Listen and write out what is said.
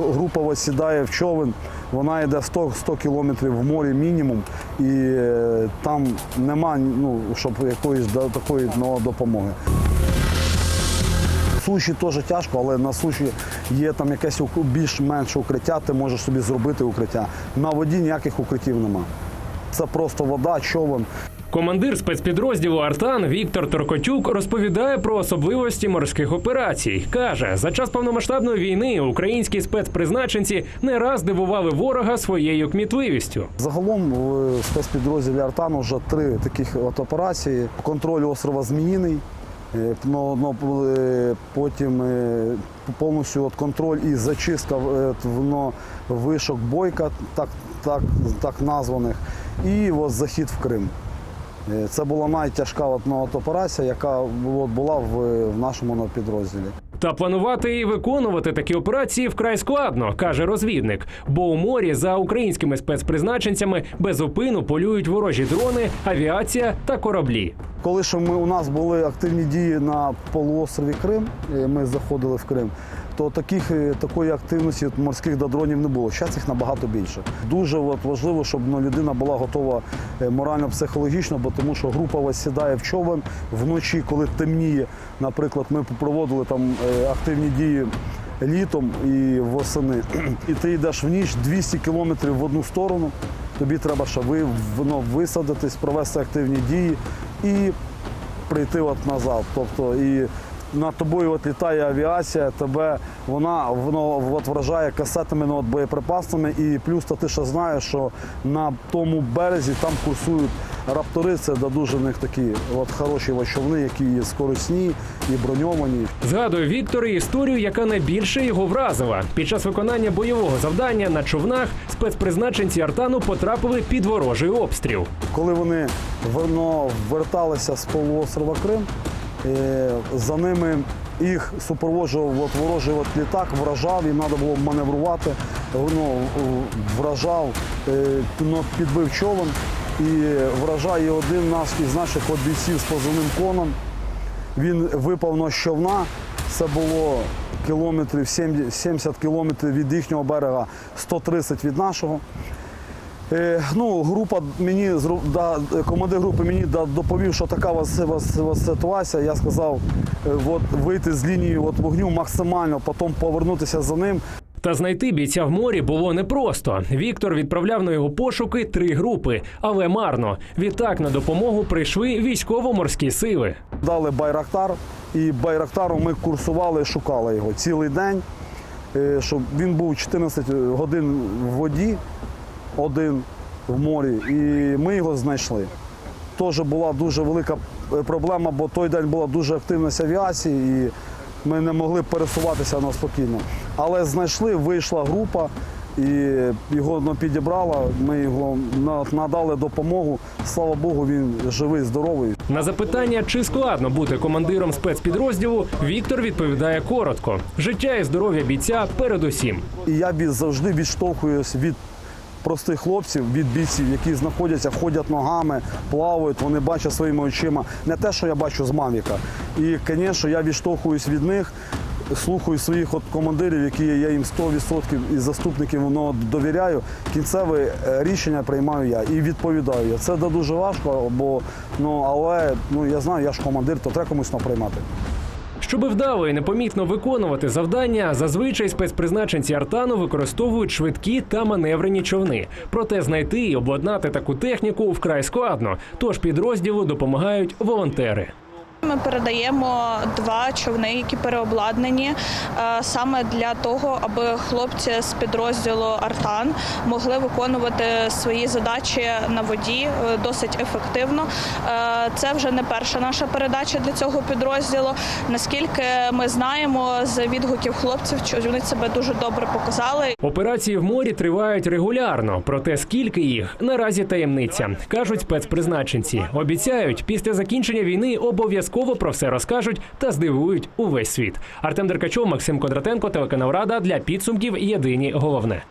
Група ось сідає в човен, вона йде 100, 100 кілометрів в морі мінімум, і е, там нема, ну, щоб якоїсь такої ну, допомоги. Суші теж тяжко, але на суші є там якесь більш-менш укриття, ти можеш собі зробити укриття. На воді ніяких укриттів нема. Це просто вода, човен. Командир спецпідрозділу Артан Віктор Торкотюк розповідає про особливості морських операцій. каже, за час повномасштабної війни українські спецпризначенці не раз дивували ворога своєю кмітливістю. Загалом в спецпідрозділі Артану вже три таких от операції. Контроль острова Зміїний, е, е, потім е, повністю от контроль і зачистка ну, вишок бойка, так, так, так названих, і от захід в Крим. Е, Це була найтяжка от, топорася, яка була в, нашому підрозділі. Та планувати і виконувати такі операції вкрай складно, каже розвідник. Бо у морі за українськими спецпризначенцями безупину полюють ворожі дрони, авіація та кораблі. Коли ж ми, у нас були активні дії на полуострові Крим, ми заходили в Крим, то таких, е, такої активності морських дронів не було. Зараз їх набагато більше. Дуже от, важливо, щоб ну, людина була готова е, морально-психологічно, бо тому що група ось сідає в човен вночі, коли темніє. Наприклад, ми проводили там е, активні дії літом і восени. І ти йдеш в ніч 200 кілометрів в одну сторону. Тобі треба ще воно висадитись, провести активні дії і прийти от назад. Тобто і над тобою от літає авіація, тебе вона воно от вражає касетами ну, от боєприпасами, і плюс то ти ще знаєш, що на тому березі там курсують раптори. Це да, дуже в них такі от хороші човни, які є скорисні і броньовані. Згадує Віктор і історію, яка найбільше його вразила. Під час виконання бойового завдання на човнах спецпризначенці Артану потрапили під ворожий обстріл. Коли вони воно верталися з полуострова Крим, за ними їх супроводжував от ворожий от літак, вражав, їм треба було маневрувати, воно вражав, е, ну, підбив човен і вражає один наш із наших от бійців з позивним коном. Він випав на човна. Це було кілометрів 70 70 кілометрів від їхнього берега, 130 від нашого. Е, ну, група мені да, командир групи мені да, доповів, що така у вас, вас, вас ситуація. Я сказав, е, от, вийти з лінії от, вогню максимально, потім повернутися за ним. Та знайти бійця в морі було непросто. Віктор відправляв на його пошуки три групи, але марно. Відтак на допомогу прийшли військово-морські сили. Дали Байрактар, і Байрактаром ми курсували, шукали його цілий день. Е, Щоб він був 14 годин в воді, один в морі, і ми його знайшли. Теж була дуже велика е, проблема, бо той день була дуже активність авіації, і ми не могли пересуватися ну, спокійно. Але знайшли, вийшла група, і його ну, підібрала. Ми його надали допомогу. Слава Богу, він живий, здоровий. На запитання, чи складно бути командиром спецпідрозділу, Віктор відповідає коротко: життя і здоров'я бійця передусім. І я завжди відштовхуюсь від простих хлопців, від бійців, які знаходяться, ходять ногами, плавають, вони бачать своїми очима. Не те, що я бачу з Мавіка. І, звісно, я відштовхуюсь від них. Слухаю своїх от командирів, які я їм 100% із заступників воно довіряю. Кінцеве е, рішення приймаю я і відповідаю. Це дуже важко, бо ну але ну я знаю, я ж командир, то треба комусь наприймати. Щоби вдало і непомітно виконувати завдання, зазвичай спецпризначенці Артану використовують швидкі та маневрені човни. Проте знайти і обладнати таку техніку вкрай складно. Тож підрозділу допомагають волонтери. Ми передаємо два човни, які переобладнані е, саме для того, аби хлопці з підрозділу Артан могли виконувати свої задачі на воді е, досить ефективно. Е, Це вже не перша наша передача для цього підрозділу. Наскільки ми знаємо з відгуків хлопців, вони себе дуже добре показали. Операції в морі тривають регулярно, проте скільки їх наразі таємниця. кажуть спецпризначенці. Обіцяють, після закінчення війни обов'язково про все розкажуть та здивують увесь світ. Артем Деркачов, Максим Кондратенко, телеканал Рада для підсумків. Єдині головне.